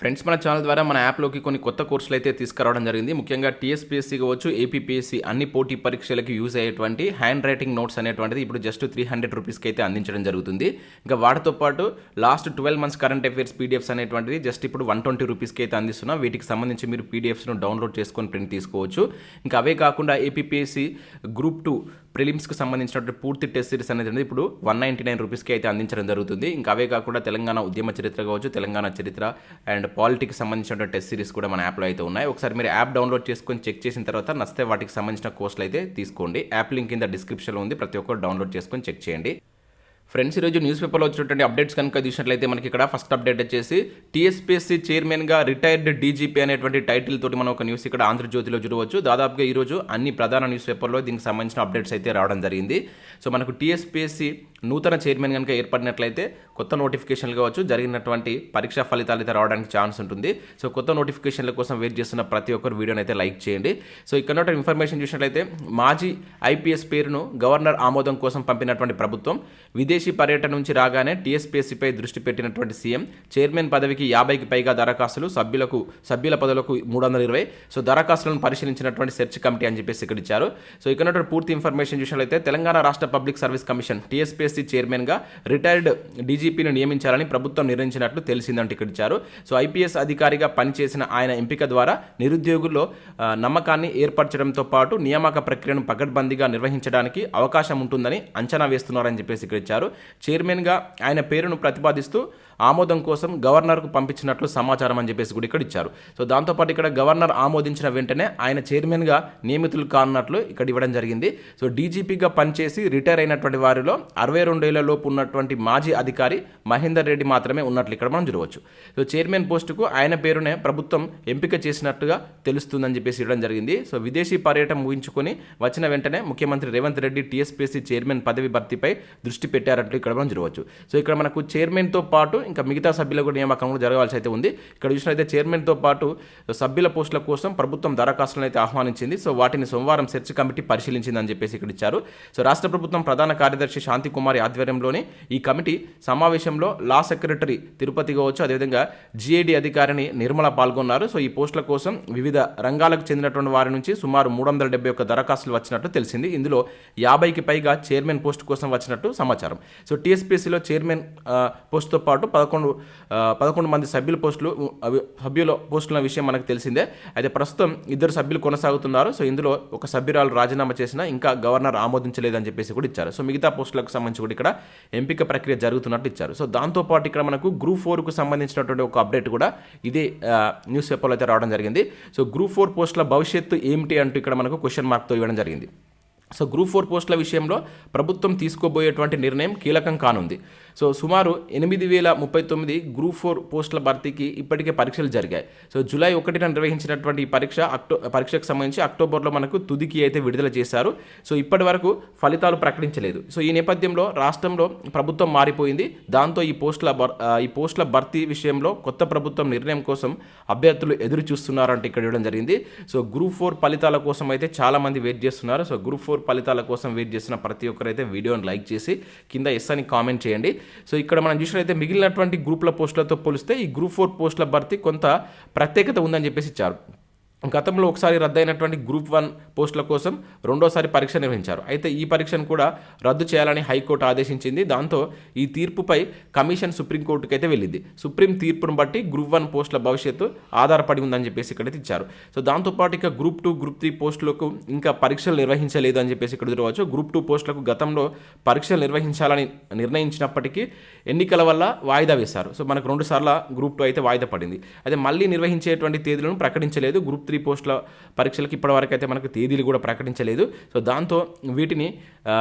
Friends మన channel ద్వారా మన యాప్లోకి కొన్ని కొత్త కోర్సులు అయితే తీసుకురావడం జరిగింది. ముఖ్యంగా టీఎస్పీఎస్సీ కావచ్చు ఏపీపీఎస్సీ అన్ని పోటీ పరీక్షలకు యూజ్ అయ్యేటువంటి హ్యాండ్ రైటింగ్ నోట్స్ అనేటువంటిది ఇప్పుడు జస్ట్ త్రీ హండ్రెడ్ రూపీస్కి అయితే అందించడం జరుగుతుంది. ఇంకా వాటితో పాటు last twelve months current affairs PDFs అనేటువంటిది జస్ట్ ఇప్పుడు వన్ ట్వంటీ రూపీస్కి అయితే అందిస్తున్నాం. వీటికి సంబంధించి మీరు పీడిఎఫ్స్ను డౌన్లోడ్ చేసుకొని ప్రింట్ తీసుకోవచ్చు. ఇంకా అవే కాకుండా ఏపీపీఎస్సీ గ్రూప్ టూ ప్రిలిమ్స్కి సంబంధించినటువంటి పూర్తి టెస్ట్ సిరీస్ అనేది ఇప్పుడు వన్ నైంటీ నైన్ రూపీస్కి అయితే అందించడం జరుగుతుంది. ఇంకా అవే కాకుండా తెలంగాణ ఉద్యమ చరిత్ర కావచ్చు తెలంగాణ చరిత్ర అండ్ పాలిటిక్స్ సంబంధించిన టెస్ట్ సిరీస్ కూడా మన యాప్లో అయితే ఉన్నాయి. ఒకసారి మీరు యాప్ డౌన్లోడ్ చేసుకొని చెక్ చేసిన తర్వాత నస్తే వాటికి సంబంధించిన కోర్సులు అయితే తీసుకోండి. యాప్ లింక్ కింద డిస్క్రిప్షన్లో ఉంది. ప్రతి ఒక్కరు డౌన్లోడ్ చేసుకొని చెక్ చేయండి. ఫ్రెండ్స్ ఈరోజు న్యూస్ పేపర్లో వచ్చినటువంటి అప్డేట్స్ కనుక చూసినట్లయితే మనకి ఇక్కడ ఫస్ట్ అప్డేట్ వచ్చేసి టీఎస్పీఎస్సీ చైర్మన్గా రిటైర్డ్ డీజీపీ అనేటువంటి టైటిల్ తోటి మనం ఒక న్యూస్ ఇక్కడ ఆంధ్రజ్యోతిలో చూడవచ్చు. దాదాపుగా ఈరోజు అన్ని ప్రధాన న్యూస్ పేపర్లో దీనికి సంబంధించిన అప్డేట్స్ అయితే రావడం జరిగింది. సో మనకు టీఎస్పీఎస్సీ నూతన చైర్మన్ కనుక ఏర్పడినట్లయితే కొత్త నోటిఫికేషన్లు కావచ్చు జరిగినటువంటి పరీక్షా ఫలితాలు అయితే రావడానికి ఛాన్స్ ఉంటుంది. సో కొత్త నోటిఫికేషన్ల కోసం వెయిట్ చేస్తున్న ప్రతి ఒక్కరు వీడియోని అయితే లైక్ చేయండి. సో ఇక్కడ ఇన్ఫర్మేషన్ చూసినట్లయితే మాజీ ఐపీఎస్ పేరును గవర్నర్ ఆమోదం కోసం పంపినటువంటి ప్రభుత్వం విదేశీ పర్యటన నుంచి రాగానే టీఎస్పీఎస్సీపై దృష్టి పెట్టినటువంటి సీఎం చైర్మన్ పదవికి యాభైకి పైగా దరఖాస్తులు సభ్యులకు సభ్యుల పదవులకు మూడు వందల ఇరవై సో దరఖాస్తులను పరిశీలించినటువంటి సెర్చ్ కమిటీ అని చెప్పేసి ఇక్కడ ఇచ్చారు. సో ఇక్కడ పూర్తి ఇన్ఫర్మేషన్ చూసినట్లయితే తెలంగాణ రాష్ట్ర పబ్లిక్ సర్వీస్ కమిషన్ టీఎస్పీఎస్సీ చైర్మన్గా రిటైర్డ్ డీజీపీని నియమించాలని ప్రభుత్వం నిర్ణయించినట్లు తెలిసిందంటూ ఇక్కడ ఇచ్చారు. సో ఐపీఎస్ అధికారిగా పనిచేసిన ఆయన ఎంపిక ద్వారా నిరుద్యోగుల్లో నమ్మకాన్ని ఏర్పరచడంతో పాటు నియామక ప్రక్రియను పకడ్బందీగా నిర్వహించడానికి అవకాశం ఉంటుందని అంచనా వేస్తున్నారని చెప్పేసి ఇక్కడ ఇచ్చారు. చైర్మన్గా ఆయన పేరును ప్రతిపాదిస్తూ ఆమోదం కోసం గవర్నర్కు పంపించినట్లు సమాచారం అని చెప్పేసి కూడా ఇక్కడ ఇచ్చారు. సో దాంతోపాటు ఇక్కడ గవర్నర్ ఆమోదించిన వెంటనే ఆయన చైర్మన్గా నియమితులు కానున్నట్లు ఇక్కడ ఇవ్వడం జరిగింది. సో డీజీపీగా పనిచేసి రిటైర్ అయినటువంటి వారిలో అరవై రెండేళ్ళ లోపు ఉన్నటువంటి మాజీ అధికారి మహేందర్ రెడ్డి మాత్రమే ఉన్నట్లు ఇక్కడ మనం చూడవచ్చు. సో చైర్మన్ పోస్టుకు ఆయన పేరునే ప్రభుత్వం ఎంపిక చేసినట్టుగా తెలుస్తుందని చెప్పేసి ఇవ్వడం జరిగింది. సో విదేశీ పర్యటన ముగించుకొని వచ్చిన వెంటనే ముఖ్యమంత్రి రేవంత్ రెడ్డి టీఎస్పీసీ చైర్మన్ పదవి భర్తీపై దృష్టి పెట్టారట్లు ఇక్కడ మనం చూడవచ్చు. సో ఇక్కడ మనకు చైర్మన్తో పాటు ఇంకా మిగతా సభ్యుల కూడా నియామకం కూడా జరగాల్సి అయితే ఉంది. ఇక్కడ చూసినట్లయితే చైర్మన్తో పాటు సభ్యుల పోస్టుల కోసం ప్రభుత్వం దరఖాస్తులను అయితే ఆహ్వానించింది. సో వాటిని సోమవారం సెర్చ్ కమిటీ పరిశీలించిందని చెప్పేసి ఇక్కడ ఇచ్చారు. సో రాష్ట్ర ప్రభుత్వం ప్రధాన కార్యదర్శి శాంతి కుమారి ఆధ్వర్యంలోని ఈ కమిటీ సమావేశంలో లా సెక్రటరీ తిరుపతి కావచ్చు అదేవిధంగా జిఏడి అధికారిని నిర్మల పాల్గొన్నారు. సో ఈ పోస్టుల కోసం వివిధ రంగాలకు చెందినటువంటి వారి నుంచి సుమారు మూడు వందల డెబ్బై ఒక్క దరఖాస్తులు వచ్చినట్టు తెలిసింది. ఇందులో యాభైకి పైగా చైర్మన్ పోస్ట్ కోసం వచ్చినట్టు సమాచారం. సో టీఎస్పీసీలో చైర్మన్ పోస్ట్తో పాటు పదకొండు పదకొండు మంది సభ్యుల పోస్టులు సభ్యుల పోస్టుల విషయం మనకు తెలిసిందే. అయితే ప్రస్తుతం ఇద్దరు సభ్యులు కొనసాగుతున్నారు. సో ఇందులో ఒక సభ్యురాలు రాజీనామా చేసినా ఇంకా గవర్నర్ ఆమోదించలేదని చెప్పేసి కూడా ఇచ్చారు. సో మిగతా పోస్టులకు సంబంధించి కూడా ఇక్కడ ఎంపిక ప్రక్రియ జరుగుతున్నట్టు ఇచ్చారు. సో దాంతోపాటు ఇక్కడ మనకు గ్రూప్ ఫోర్కు సంబంధించినటువంటి ఒక అప్డేట్ కూడా ఇదే న్యూస్ పేపర్లో అయితే రావడం జరిగింది. సో గ్రూప్ ఫోర్ పోస్టుల భవిష్యత్తు ఏమిటి అంటూ ఇక్కడ మనకు క్వశ్చన్ మార్క్తో ఇవ్వడం జరిగింది. సో గ్రూప్ ఫోర్ పోస్టుల విషయంలో ప్రభుత్వం తీసుకోబోయేటువంటి నిర్ణయం కీలకం కానుంది. సో సుమారు ఎనిమిది వేల ముప్పై తొమ్మిది గ్రూప్ ఫోర్ పోస్టుల భర్తీకి ఇప్పటికే పరీక్షలు జరిగాయి. సో జూలై ఒకటిన నిర్వహించినటువంటి ఈ పరీక్ష అక్టో పరీక్షకు సంబంధించి అక్టోబర్లో మనకు తుదికి అయితే విడుదల చేశారు. సో ఇప్పటి వరకు ఫలితాలు ప్రకటించలేదు. సో ఈ నేపథ్యంలో రాష్ట్రంలో ప్రభుత్వం మారిపోయింది. దాంతో ఈ పోస్టుల ఈ పోస్టుల భర్తీ విషయంలో కొత్త ప్రభుత్వం నిర్ణయం కోసం అభ్యర్థులు ఎదురు చూస్తున్నారంటే ఇక్కడ ఇవ్వడం జరిగింది. సో గ్రూప్ ఫోర్ ఫలితాల కోసం అయితే చాలా మంది వెయిట్ చేస్తున్నారు. సో గ్రూప్ ఫోర్ ఫలితాల కోసం వెయిట్ చేస్తున్న ప్రతి ఒక్కరైతే వీడియోని లైక్ చేసి కింద ఎస్ అని కామెంట్ చేయండి. సో ఇక్కడ మనం చూసినట్లయితే మిగిలినటువంటి గ్రూప్ల పోస్టులతో పోలిస్తే ఈ గ్రూప్ ఫోర్ పోస్టుల భర్తీ కొంత ప్రత్యేకత ఉందని చెప్పేసి ఇచ్చారు. గతంలో ఒకసారి రద్దయినటువంటి గ్రూప్ వన్ పోస్టుల కోసం రెండోసారి పరీక్ష నిర్వహించారు. అయితే ఈ పరీక్షను కూడా రద్దు చేయాలని హైకోర్టు ఆదేశించింది. దాంతో ఈ తీర్పుపై కమిషన్ సుప్రీంకోర్టుకి అయితే వెళ్ళింది. సుప్రీం తీర్పును బట్టి గ్రూప్ వన్ పోస్టుల భవిష్యత్తు ఆధారపడి ఉందని చెప్పేసి ఇక్కడైతే ఇచ్చారు. సో దాంతోపాటు ఇక గ్రూప్ టూ గ్రూప్ త్రీ పోస్టులకు ఇంకా పరీక్షలు నిర్వహించలేదు అని చెప్పేసి ఇక్కడ చూడవచ్చు గ్రూప్ టూ పోస్టులకు గతంలో పరీక్షలు నిర్వహించాలని నిర్ణయించినప్పటికీ ఎన్నికల వల్ల వాయిదా వేశారు. సో మనకు రెండు సార్లు గ్రూప్ టూ అయితే వాయిదా పడింది. అయితే మళ్ళీ నిర్వహించేటువంటి తేదీలను ప్రకటించలేదు. గ్రూప్ త్రీ పోస్టుల పరీక్షలకు ఇప్పటివరకు అయితే మనకు తేదీలు కూడా ప్రకటించలేదు. సో దాంతో వీటిని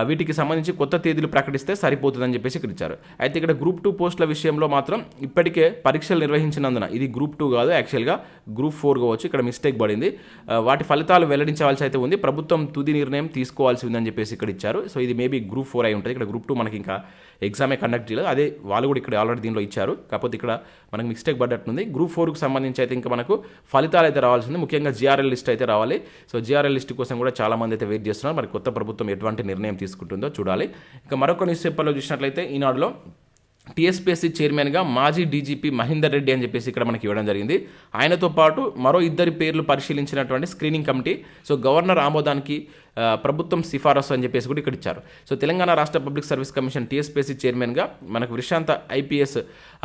వీటికి సంబంధించి కొత్త తేదీలు ప్రకటిస్తే సరిపోతుందని చెప్పేసి ఇక్కడ ఇచ్చారు అయితే ఇక్కడ గ్రూప్ టూ పోస్టుల విషయంలో మాత్రం ఇప్పటికే పరీక్షలు నిర్వహించినందున ఇది గ్రూప్ టూ కాదు యాక్చువల్గా గ్రూప్ ఫోర్ కావచ్చు ఇక్కడ మిస్టేక్ పడింది. వాటి ఫలితాలు వెల్లడించవలసి అయితే ఉంది. ప్రభుత్వం తుది నిర్ణయం తీసుకోవాల్సి ఉందని చెప్పేసి ఇక్కడ ఇచ్చారు సో ఇది మేబీ గ్రూప్ ఫోర్ అయి ఉంటుంది. ఇక్కడ గ్రూప్ టూ మనకి ఇంకా ఎగ్జామే కండక్ట్ చేయలేదు. అదే వాళ్ళు కూడా ఇక్కడ ఆల్రెడీ దీనిలో ఇచ్చారు. కాకపోతే ఇక్కడ మనకు మిస్టేక్ పడ్డట్టుంది. గ్రూప్ ఫోర్కి సంబంధించి అయితే ఇంకా మనకు ఫలితాలు అయితే రావాల్సింది ముఖ్యంగా జిఆర్ఎల్ లిస్ట్ అయితే రావాలి. సో జిఆర్ఎల్ లిస్ట్ కోసం కూడా చాలా మంది అయితే వెయిట్ చేస్తున్నారు. మరి కొత్త ప్రభుత్వం ఎటువంటి నిర్ణయం తీసుకుంటుందో చూడాలి. ఇక మరొక న్యూస్ పేపర్లో చూసినట్లయితే ఈనాడులో టీఎస్పీఎస్సీ చైర్మన్గా మాజీ డీజీపీ మహేందర్ రెడ్డి అని చెప్పేసి ఇక్కడ మనకి ఇవ్వడం జరిగింది. ఆయనతో పాటు మరో ఇద్దరి పేర్లు పరిశీలించినటువంటి స్క్రీనింగ్ కమిటీ. సో గవర్నర్ ఆమోదానికి ప్రభుత్వం సిఫారసు అని చెప్పేసి కూడా ఇక్కడ ఇచ్చారు సో తెలంగాణ రాష్ట్ర పబ్లిక్ సర్వీస్ కమిషన్ టీఎస్పీసీ చైర్మన్గా మనకు విశ్రాంత ఐపీఎస్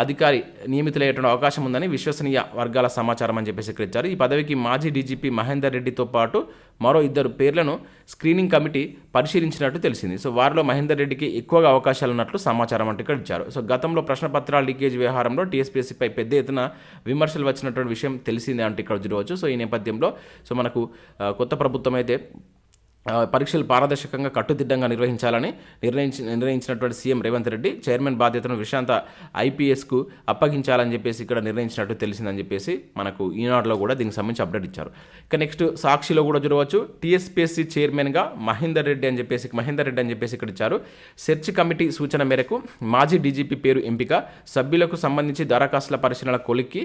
అధికారి నియమితులయ్యేటువంటి అవకాశం ఉందని విశ్వసనీయ వర్గాల సమాచారం అని చెప్పేసి ఇక్కడ ఇచ్చారు. ఈ పదవికి మాజీ డీజీపీ మహేందర్ రెడ్డితో పాటు మరో ఇద్దరు పేర్లను స్క్రీనింగ్ కమిటీ పరిశీలించినట్టు తెలిసింది. సో వారిలో మహేందర్ రెడ్డికి ఎక్కువగా అవకాశాలు ఉన్నట్లు సమాచారం అంటే ఇక్కడ ఇచ్చారు. సో గతంలో ప్రశ్నపత్రాల లీకేజ్ వ్యవహారంలో టీఎస్పీఎస్సీపై పెద్ద ఎత్తున విమర్శలు వచ్చినటువంటి విషయం తెలిసిందే అంటే ఇక్కడ చూడవచ్చు. సో ఈ నేపథ్యంలో సో మనకు కొత్త ప్రభుత్వం అయితే పరీక్షలు పారదర్శకంగా కట్టుదిట్టంగా నిర్వహించాలని నిర్ణయించి నిర్ణయించినటువంటి సీఎం రేవంత్ రెడ్డి చైర్మన్ బాధ్యతను విశాంత ఐపీఎస్కు అప్పగించాలని చెప్పేసి ఇక్కడ నిర్ణయించినట్టు తెలిసిందని చెప్పేసి మనకు ఈనాడులో కూడా దీనికి సంబంధించి అప్డేట్ ఇచ్చారు. ఇక నెక్స్ట్ సాక్షిలో కూడా చూడవచ్చు. టీఎస్పీఎస్సీ చైర్మన్గా మహేందర్ రెడ్డి అని చెప్పేసి మహేందర్ రెడ్డి అని చెప్పేసి ఇక్కడ ఇచ్చారు. సెర్చ్ కమిటీ సూచన మేరకు మాజీ డీజీపీ పేరు ఎంపిక సభ్యులకు సంబంధించి దరఖాస్తుల పరిశీలన కొలిక్కి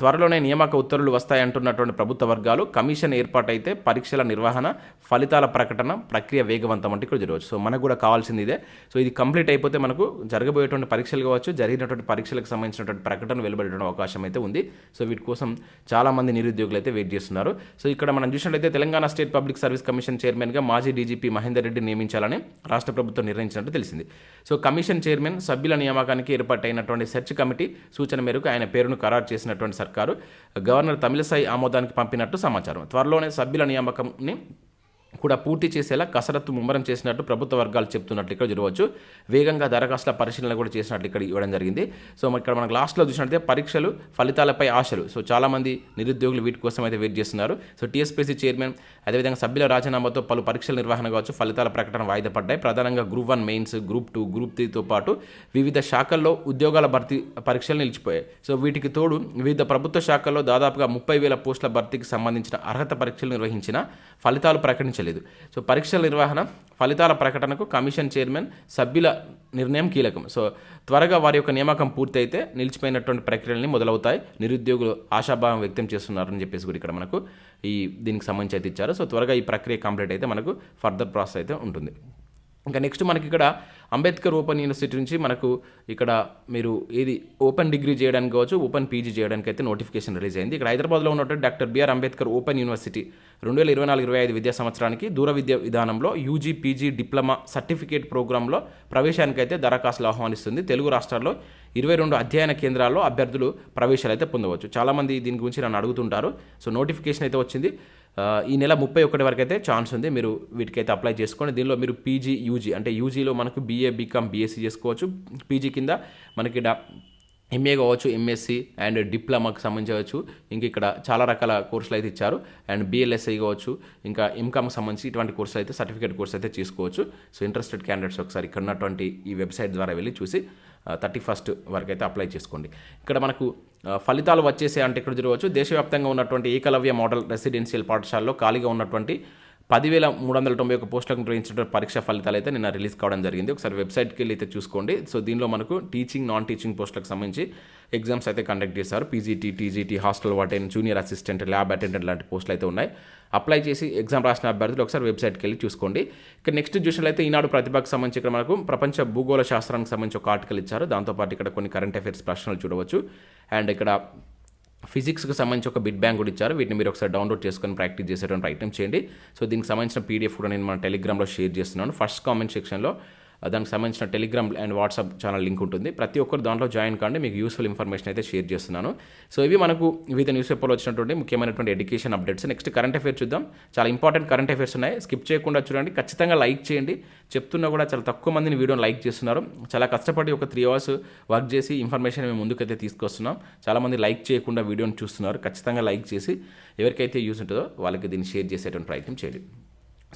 త్వరలోనే నియామక ఉత్తర్వులు వస్తాయంటున్నటువంటి ప్రభుత్వ వర్గాలు కమిషన్ ఏర్పాటైతే పరీక్షల నిర్వహణ ఫలితాల ప్రకటన ప్రక్రియ వేగవంతం అంటే ఇక్కడ జరగవచ్చు. సో మనకు కూడా కావాల్సింది ఇదే. సో ఇది కంప్లీట్ అయిపోతే మనకు జరగబోయేటువంటి పరీక్షలు కావచ్చు జరిగినటువంటి పరీక్షలకు సంబంధించినటువంటి ప్రకటన వెలువడేటువంటి అవకాశం అయితే ఉంది. సో వీటి కోసం చాలామంది నిరుద్యోగులు అయితే వెయిట్ చేస్తున్నారు. సో ఇక్కడ మనం చూసినట్లయితే Telangana state public service commission చైర్మన్గా మాజీ డీజీపీ మహేందర్ రెడ్డి నియమించాలని రాష్ట్ర ప్రభుత్వం నిర్ణయించినట్టు తెలిసింది. సో కమిషన్ చైర్మన్ సభ్యుల నియామకానికి ఏర్పాటైనటువంటి సెర్చ్ కమిటీ సూచన మేరకు ఆయన పేరును ఖరారు చేసినటువంటి సర్కారు గవర్నర్ తమిళసాయి ఆమోదానికి పంపినట్టు సమాచారం. త్వరలోనే సభ్యుల నియామకంని కూడా పూర్తి చేసేలా కసరత్తు ముమ్మరం చేసినట్టు ప్రభుత్వ వర్గాలు చెప్తున్నట్లు ఇక్కడ చూడవచ్చు వేగంగా దరఖాస్తుల పరిశీలన కూడా చేసినట్లు ఇక్కడ ఇవ్వడం జరిగింది. సో ఇక్కడ మనకు లాస్ట్లో చూసినట్లయితే పరీక్షలు ఫలితాలపై ఆశలు. సో చాలామంది నిరుద్యోగులు వీటి కోసం అయితే వెయిట్ చేస్తున్నారు. సో టీఎస్పీసీ చైర్మన్ అదేవిధంగా సభ్యుల రాజీనామాతో పలు పరీక్షల నిర్వహణ కావచ్చు ఫలితాల ప్రకటన వాయిదా పడ్డాయి. ప్రధానంగా group one mains group two group త్రీతో పాటు వివిధ శాఖల్లో ఉద్యోగాల భర్తీ పరీక్షలు నిలిచిపోయాయి. సో వీటికి తోడు వివిధ ప్రభుత్వ శాఖల్లో దాదాపుగా ముప్పై వేల పోస్టుల భర్తీకి సంబంధించిన అర్హత పరీక్షలు నిర్వహించిన ఫలితాలు ప్రకటించలేదు. సో పరీక్షల నిర్వహణ ఫలితాల ప్రకటనకు కమిషన్ చైర్మన్ సభ్యుల నిర్ణయం కీలకం. సో త్వరగా వారి యొక్క నియామకం పూర్తయితే నిలిచిపోయినటువంటి ప్రక్రియలని మొదలవుతాయి. నిరుద్యోగులు ఆశాభావం వ్యక్తం చేస్తున్నారని చెప్పేసి కూడా ఇక్కడ మనకు ఈ దీనికి సంబంధించి అయితే ఇచ్చారు. సో త్వరగా ఈ ప్రక్రియ కంప్లీట్ అయితే మనకు ఫర్దర్ ప్రాసెస్ అయితే ఉంటుంది. ఇంకా నెక్స్ట్ మనకి ఇక్కడ అంబేద్కర్ ఓపెన్ యూనివర్సిటీ నుంచి మనకు ఇక్కడ మీరు ఏది ఓపెన్ డిగ్రీ చేయడానికి కావచ్చు ఓపెన్ పీజీ చేయడానికి అయితే నోటిఫికేషన్ రిలీజ్ అయింది. ఇక్కడ హైదరాబాద్లో ఉన్నటువంటి doctor BR Ambedkar open university రెండు వేల ఇరవై నాలుగు ఇరవై ఐదు విద్యా సంవత్సరానికి దూర విద్య విధానంలో యూజీ పీజీ డిప్లొమా సర్టిఫికేట్ ప్రోగ్రాంలో ప్రవేశానికి అయితే దరఖాస్తులు ఆహ్వానిస్తుంది. తెలుగు రాష్ట్రాల్లో ఇరవై రెండు అధ్యయన కేంద్రాల్లో అభ్యర్థులు ప్రవేశాలు అయితే పొందవచ్చు. చాలామంది దీని గురించి నన్ను అడుగుతుంటారు. సో నోటిఫికేషన్ అయితే వచ్చింది. ఈ నెల ముప్పై ఒకటి వరకు అయితే ఛాన్స్ ఉంది. మీరు వీటికైతే అప్లై చేసుకోండి. దీనిలో మీరు పీజీ యూజీ అంటే యూజీలో మనకు బీఏ బీకామ్ బీఎస్సీ చేసుకోవచ్చు. పీజీ కింద మనకి ఇక్కడ ఎంఏ కావచ్చు ఎంఎస్సి అండ్ డిప్లొమాకి సంబంధించవచ్చు. ఇంకా ఇక్కడ చాలా రకాల కోర్సులు అయితే ఇచ్చారు. అండ్ బిఎల్ఎస్ఐ కావచ్చు ఇంకా ఎంకామ్కి సంబంధించి ఇటువంటి కోర్సులు అయితే సర్టిఫికేట్ కోర్స్ అయితే తీసుకోవచ్చు. సో ఇంట్రెస్టెడ్ క్యాండిడేట్స్ ఒకసారి ఇక్కడ ఉన్నటువంటి ఈ వెబ్సైట్ ద్వారా వెళ్ళి చూసి థర్టీ ఫస్ట్ వరకు అయితే అప్లై చేసుకోండి. ఇక్కడ మనకు ఫలితాలు వచ్చేసే అంటే ఇక్కడ చూడవచ్చు. దేశవ్యాప్తంగా ఉన్నటువంటి ఏకలవ్య మోడల్ రెసిడెన్షియల్ పాఠశాలలో ఖాళీగా ఉన్నటువంటి పదివేల మూడు వందల తొంభై ఒక పోస్టులకు నిర్వహించిన పరీక్ష ఫలితాలు అయితే నిన్న రిలీజ్ కావడం జరిగింది. ఒకసారి వెబ్సైట్కి వెళ్ళి అయితే చూసుకోండి. సో దీనిలో మనకు టీచింగ్ నాన్ టీచింగ్ పోస్టులకు సంబంధించి ఎగ్జామ్స్ అయితే కండక్ట్ చేశారు. PGT TGT hostel warden junior assistant lab attendant లాంటి పోస్టులు అయితే ఉన్నాయి. అప్లై చేసి ఎగ్జామ్ రాసిన అభ్యర్థులు ఒకసారి వెబ్సైట్కి వెళ్ళి చూసుకోండి. ఇక నెక్స్ట్ చూసినట్లయితే ఈనాడు ప్రతిభకు సంబంధించి ఇక్కడ మనకు ప్రపంచ భూగోళ శాస్త్రానికి సంబంధించి ఒక ఆర్టికల్ ఇచ్చారు. దాంతోపాటు ఇక్కడ కొన్ని కరెంట్ అఫైర్స్ ప్రశ్నలు చూడవచ్చు. అండ్ ఇక్కడ ఫిజిక్స్కి సంబంధించి ఒక బిట్ బ్యాంక్ కూడా ఇచ్చారు. వీటిని మీరు ఒకసారి డౌన్లోడ్ చేసుకొని ప్రాక్టీస్ చేసేటువంటి ప్రయత్నం చేయండి. సో దీనికి సంబంధించిన పీడిఎఫ్ కూడా నేను మన టెలిగ్రామ్లో షేర్ చేస్తున్నాను. ఫస్ట్ కామెంట్ సెక్షన్లో దానికి సంబంధించిన Telegram and WhatsApp channel link ఉంటుంది. ప్రతి ఒక్కరు దాంట్లో జాయిన్ కాండి మీకు యూస్ఫుల్ ఇన్ఫర్మేషన్ అయితే షేర్ చేస్తున్నాను. సో ఇవి మనకు వివిధ న్యూస్ పేపర్లో వచ్చినటువంటి ముఖ్యమైనటువంటి education updates. Next current affairs చూద్దాం. చాలా ఇంపార్టెంట్ కరెంట్ అఫేర్స్ ఉన్నాయి. స్కిప్ చేయకుండా చూడండి. ఖచ్చితంగా లైక్ చేయండి. చెప్తున్నా కూడా చాలా తక్కువ మందిని వీడియోని లైక్ చేస్తున్నారు. చాలా కష్టపడి ఒక త్రీ అవర్స్ వర్క్ చేసి ఇన్ఫర్మేషన్ మేము ముందుకైతే తీసుకొస్తున్నాం. చాలామంది లైక్ చేయకుండా వీడియోని చూస్తున్నారు. ఖచ్చితంగా లైక్ చేసి ఎవరికైతే యూస్ ఉంటుందో వాళ్ళకి దీన్ని షేర్ చేసేటువంటి ప్రయత్నం చేయండి.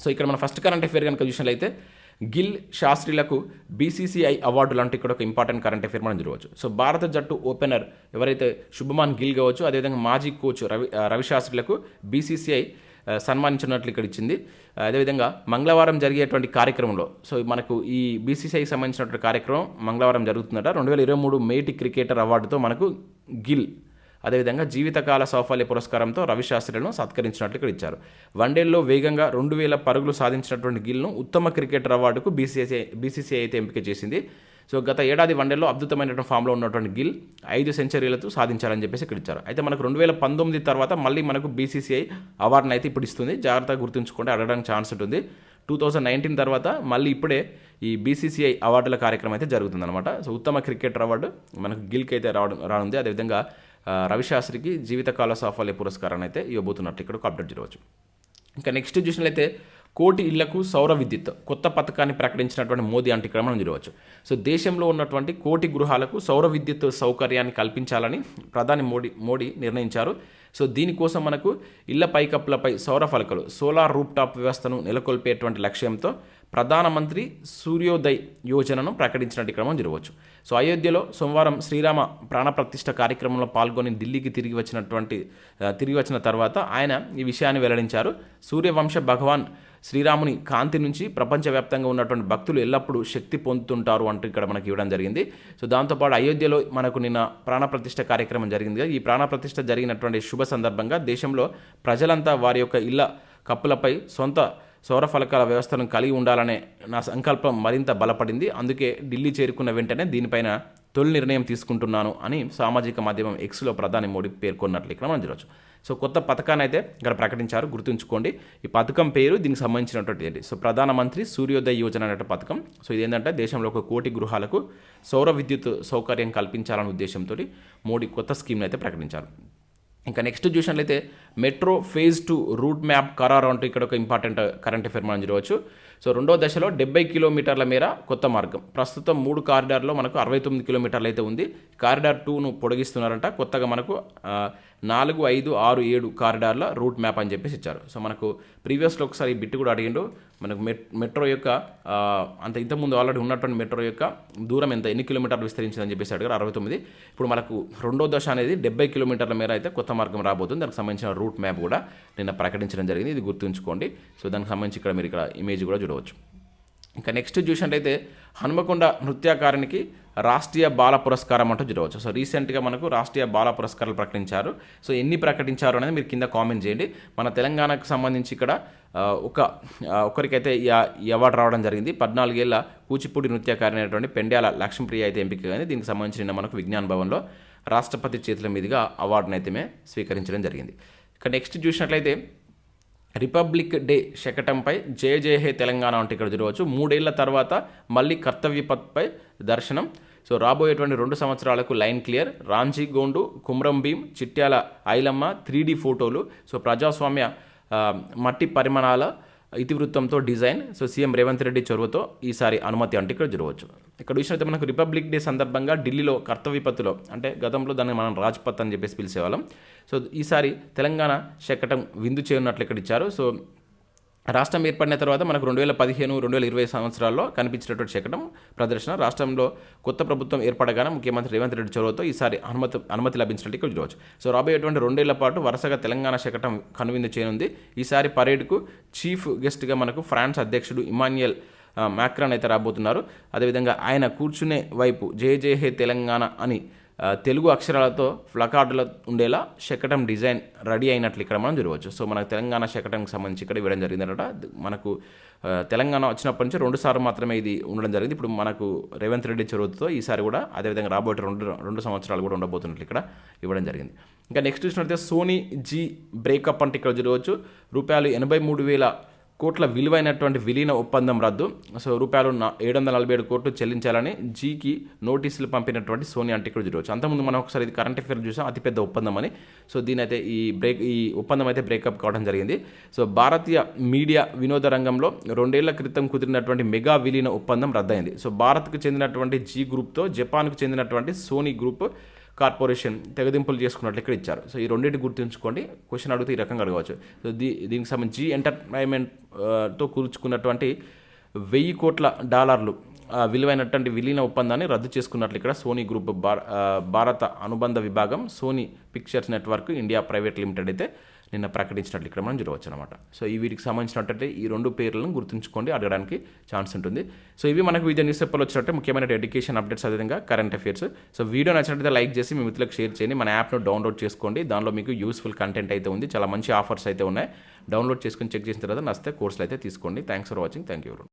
సో ఇక్కడ మన ఫస్ట్ కరెంట్ అఫేర్ కనుక చూసినట్లయితే గిల్ శాస్త్రిలకు బీసీసీఐ అవార్డు లాంటి ఇక్కడ ఒక ఇంపార్టెంట్ కరెంట్ అఫేర్ మనం చూడవచ్చు. సో భారత జట్టు ఓపెనర్ ఎవరైతే శుభమాన్ గిల్ కావచ్చు అదేవిధంగా మాజీ కోచ్ రవి రవిశాస్త్రిలకు రవి శాస్త్రిలకు బీసీసీఐ సన్మానించినట్లు ఇక్కడ ఇచ్చింది. అదేవిధంగా మంగళవారం జరిగేటువంటి కార్యక్రమంలో సో మనకు ఈ బీసీసీఐకి సంబంధించినటువంటి కార్యక్రమం మంగళవారం జరుగుతుందట. రెండు వేల ఇరవై మూడు మేటి క్రికెటర్ అవార్డుతో మనకు గిల్ అదేవిధంగా జీవితకాల సౌఫల్య పురస్కారంతో రవిశాస్త్రిలను సత్కరించినట్లు ఇక్కడ ఇచ్చారు. వన్డేల్లో వేగంగా రెండు వేల పరుగులు సాధించినటువంటి గిల్ను ఉత్తమ క్రికెటర్ అవార్డుకు బీసీసీఐ బీసీసీఐ అయితే ఎంపిక చేసింది. సో గత ఏడాది వన్డేలో అద్భుతమైనటువంటి ఫామ్లో ఉన్నటువంటి గిల్ ఐదు సెంచరీలతో సాధించాలని చెప్పేసి ఇక్కడ ఇచ్చారు. అయితే మనకు రెండు వేల పంతొమ్మిది తర్వాత మళ్ళీ మనకు బీసీసీఐ అవార్డును అయితే ఇప్పుడు ఇస్తుంది. జాగ్రత్తగా గుర్తుంచుకుంటే అడగడానికి ఛాన్స్ ఉంటుంది. టూ థౌజండ్ నైన్టీన్ తర్వాత మళ్ళీ ఇప్పుడే ఈ బీసీసీఐ అవార్డుల కార్యక్రమం అయితే జరుగుతుందన్నమాట. సో ఉత్తమ క్రికెటర్ అవార్డు మనకు గిల్కి అయితే రావడం రానుంది. అదేవిధంగా రవిశాస్త్రికి జీవితకాల సాఫల్య పురస్కారాన్ని అయితే ఇవ్వబోతున్నట్లు ఇక్కడ ఒక అప్డేట్ చూడవచ్చు ఇంకా నెక్స్ట్ చూసినట్లయితే కోటి ఇళ్ళకు సౌర విద్యుత్ కొత్త పథకాన్ని ప్రకటించినటువంటి మోదీ అంటే ఇక్కడ మనం చూడవచ్చు. సో దేశంలో ఉన్నటువంటి కోటి గృహాలకు సౌర విద్యుత్ సౌకర్యాన్ని కల్పించాలని ప్రధాని మోడీ మోడీ నిర్ణయించారు. సో దీనికోసం మనకు ఇళ్ళ పైకప్పులపై సౌర ఫలకలు సోలార్ రూప్ టాప్ వ్యవస్థను నెలకొల్పేటువంటి లక్ష్యంతో ప్రధానమంత్రి సూర్యోదయ్ యోజనను ప్రకటించినట్టు క్రమం జరగవచ్చు. సో అయోధ్యలో సోమవారం శ్రీరామ ప్రాణప్రతిష్ఠ కార్యక్రమంలో పాల్గొని ఢిల్లీకి తిరిగి వచ్చినటువంటి తిరిగి వచ్చిన తర్వాత ఆయన ఈ విషయాన్ని వెల్లడించారు. సూర్యవంశ భగవాన్ శ్రీరాముని కాంతి నుంచి ప్రపంచవ్యాప్తంగా ఉన్నటువంటి భక్తులు ఎల్లప్పుడూ శక్తి పొందుతుంటారు అంటూ ఇక్కడ మనకి ఇవ్వడం జరిగింది. సో దాంతోపాటు అయోధ్యలో మనకు నిన్న ప్రాణప్రతిష్ఠ కార్యక్రమం జరిగింది ఈ ప్రాణప్రతిష్ఠ జరిగినటువంటి శుభ సందర్భంగా దేశంలో ప్రజలంతా వారి యొక్క ఇళ్ళ కప్పులపై సొంత సౌర ఫలకాల వ్యవస్థను కలిగి ఉండాలనే నా సంకల్పం మరింత బలపడింది. అందుకే ఢిల్లీ చేరుకున్న వెంటనే దీనిపైన తొలి నిర్ణయం తీసుకుంటున్నాను అని సామాజిక మాధ్యమం ఎక్స్లో ప్రధాని మోడీ పేర్కొన్నట్లు ఇక్కడ మనం చూడవచ్చు సో కొత్త పథకాన్ని అయితే ఇక్కడ ప్రకటించారు. గుర్తుంచుకోండి. ఈ పథకం పేరు దీనికి సంబంధించినటువంటి ఏంటి? సో ప్రధానమంత్రి సూర్యోదయ యోజన అనే పథకం. సో ఇది ఏంటంటే దేశంలో ఒక కోటి గృహాలకు సౌర విద్యుత్ సౌకర్యం కల్పించాలనే ఉద్దేశంతో మోడీ కొత్త స్కీమ్ని అయితే ప్రకటించారు. ఇంకా నెక్స్ట్ చూసినట్లయితే metro phase two route map ఖరారు అంటూ ఇక్కడ ఒక ఇంపార్టెంట్ కరెంట్ అఫేర్ మనం చూడవచ్చు. సో రెండో దశలో డెబ్బై కిలోమీటర్ల మేర కొత్త మార్గం. ప్రస్తుతం మూడు కారిడార్లో మనకు అరవై తొమ్మిది కిలోమీటర్లు అయితే ఉంది. కారిడార్ టూను పొడిగిస్తున్నారంట. కొత్తగా మనకు నాలుగు ఐదు ఆరు ఏడు కారిడార్ల రూట్ మ్యాప్ అని చెప్పేసి ఇచ్చారు. సో మనకు ప్రీవియస్లో ఒకసారి ఈ బిట్ కూడా అడిగిండు. మనకు మెట్ మెట్రో యొక్క అంత ఇంతకుముందు ఆల్రెడీ ఉన్నటువంటి మెట్రో యొక్క దూరం ఎంత ఎన్ని కిలోమీటర్లు విస్తరించిందని చెప్పేసి అడిగారు అరవై తొమ్మిది. ఇప్పుడు మనకు రెండో దశ అనేది డెబ్బై కిలోమీటర్ల మేర అయితే కొత్త మార్గం రాబోతుంది. దానికి సంబంధించిన రూట్ మ్యాప్ కూడా నిన్న ప్రకటించడం జరిగింది. ఇది గుర్తుంచుకోండి. సో దానికి సంబంధించి ఇక్కడ మీరు ఇక్కడ ఇమేజ్ కూడా చూడవచ్చు. ఇంకా నెక్స్ట్ చూసినట్టయితే హనుమకొండ నృత్యకారునికి రాష్ట్రీయ బాల పురస్కారం అంటూ చూడవచ్చు. సో రీసెంట్గా మనకు రాష్ట్రీయ బాల పురస్కారాలు ప్రకటించారు. సో ఎన్ని ప్రకటించారు అనేది మీరు కింద కామెంట్ చేయండి. మన తెలంగాణకు సంబంధించి ఇక్కడ ఒక ఒకరికైతే ఈ అవార్డు రావడం జరిగింది. పద్నాలుగేళ్ళ కూచిపూడి నృత్యకారి అయినటువంటి పెండ్యాల లక్ష్మీప్రియ అయితే ఎంపిక అయింది దీనికి సంబంధించి నిన్న మనకు విజ్ఞాన్ భవన్లో రాష్ట్రపతి చేతుల మీదుగా అవార్డును అయితే మే స్వీకరించడం జరిగింది. ఇక నెక్స్ట్ చూసినట్లయితే రిపబ్లిక్ డే శకటంపై జయ జయ హే తెలంగాణ అంటే ఇక్కడ చూడవచ్చు మూడేళ్ళ తర్వాత మళ్ళీ కర్తవ్య దర్శనం. సో రాబోయేటువంటి రెండు సంవత్సరాలకు line clear. Ranchi Gond Kumram Bheem Chityala Ailamma three ఫోటోలు. సో ప్రజాస్వామ్య మట్టి పరిమాణాల ఇతివృత్తంతో design. So CM Revanth Reddy చొరవతో ఈసారి అనుమతి అంటే ఇక్కడ జరగవచ్చు. ఇక్కడ చూసినట్టు మనకు రిపబ్లిక్ డే సందర్భంగా ఢిల్లీలో కర్తవ్యపత్తులో అంటే గతంలో దాన్ని మనం రాజ్పత్ అని చెప్పేసి పిలిచేవాళ్ళం. సో ఈసారి తెలంగాణ శకటం విందు చేయనున్నట్లు ఇక్కడ ఇచ్చారు. సో రాష్ట్రం ఏర్పడిన తర్వాత మనకు రెండు వేల పదిహేను రెండు వేల ఇరవై సంవత్సరాల్లో కనిపించినటువంటి శకటం ప్రదర్శన. రాష్ట్రంలో కొత్త ప్రభుత్వం ఏర్పడగానే ముఖ్యమంత్రి రేవంత్ రెడ్డి చొరవతో ఈసారి అనుమతి అనుమతి లభించినట్టు ఇక్కడ చూడవచ్చు సో రాబోయేటువంటి రెండేళ్ళ పాటు వరుసగా తెలంగాణ శకటం కనువిందు చేయనుంది. ఈసారి పరేడ్కు చీఫ్ గెస్ట్గా మనకు ఫ్రాన్స్ అధ్యక్షుడు ఇమాన్యుయల్ మ్యాక్రాన్ అయితే రాబోతున్నారు. అదేవిధంగా ఆయన కూర్చునే వైపు జే జే హే తెలంగాణ అని తెలుగు అక్షరాలతో ఫ్లకార్డుల ఉండేలా శకటం డిజైన్ రెడీ అయినట్లు ఇక్కడ మనం చూడవచ్చు. సో మనకు తెలంగాణ శకటంకి సంబంధించి ఇక్కడ ఇవ్వడం జరిగిందట మనకు తెలంగాణ వచ్చినప్పటి నుంచి రెండు సార్లు మాత్రమే ఇది ఉండడం జరిగింది. ఇప్పుడు మనకు రేవంత్ రెడ్డి చొరవతో ఈసారి కూడా అదేవిధంగా రాబోయే రెండు రెండు సంవత్సరాలు కూడా ఉండబోతున్నట్లు ఇక్కడ ఇవ్వడం జరిగింది. ఇంకా నెక్స్ట్ చూసినట్లయితే సోనీ జీ బ్రేకప్ అంటే ఇక్కడ చూడవచ్చు. రూపాయలు ఎనభై మూడు వేల కోట్ల విలువైనటువంటి విలీన ఒప్పందం రద్దు. సో రూపాయలు ఏడు వందల నలభై ఏడు కోట్లు చెల్లించాలని జీకి నోటీసులు పంపినటువంటి సోనియా అంటే ఇక్కడ చూడవచ్చు. అంతకుముందు మనం ఒకసారి ఇది కరెంట్ అఫేర్ చూసాం అతిపెద్ద ఒప్పందం అని. సో దీని అయితే ఈ బ్రేక్ ఈ ఒప్పందం అయితే బ్రేకప్ కావడం జరిగింది. సో భారతీయ మీడియా వినోద రంగంలో రెండేళ్ళ క్రితం కుదిరినటువంటి మెగా విలీన ఒప్పందం రద్దయింది. సో భారత్కు చెందినటువంటి జీ గ్రూప్తో జపాన్కు చెందినటువంటి సోనీ గ్రూప్ కార్పొరేషన్ తెగదింపులు చేసుకున్నట్లు ఇక్కడ ఇచ్చారు. సో ఈ రెండింటి గుర్తుంచుకోండి. క్వశ్చన్ అడిగితే ఈ రకంగా అడగవచ్చు. సో దీ దీనికి సంబంధించి ఎంటర్టైన్మెంట్తో uh, కూర్చుకున్నటువంటి వెయ్యి కోట్ల డాలర్లు విలువైనటువంటి విలీన ఒప్పందాన్ని రద్దు చేసుకున్నట్లు ఇక్కడ సోనీ గ్రూప్ భార- భారత అనుబంధ విభాగం Sony Pictures Network India private limited అయితే నిన్న ప్రకటించినట్లు ఇక్కడ మనం చూడవచ్చు అనమాట సో ఈ వీటికి సంబంధించినటువంటి ఈ రెండు పేర్లను గుర్తుంచుకోండి అడగడానికి ఛాన్స్ ఉంటుంది. సో ఇవి మనకు వివిధ న్యూస్ పేపర్లు వచ్చినట్టు ముఖ్యమైన ఎడ్యుకేషన్ అప్డేట్స్ అదేవిధంగా కరెంట్ అఫేర్స్. సో వీడియో నచ్చినట్లయితే లైక్ చేసి మీ మిత్రులకు షేర్ చేయండి. మన యాప్ను డౌన్లోడ్ చేసుకోండి. దానిలో మీకు యూస్ఫుల్ కంటెంట్ అయితే ఉంది. చాలా మంచి ఆఫర్స్ అయితే ఉన్నాయి. డౌన్లోడ్ చేసుకుని చెక్ చేసిన తర్వాత నచ్చితే కోర్సులు అయితే తీసుకోండి. Thanks for watching. Thank you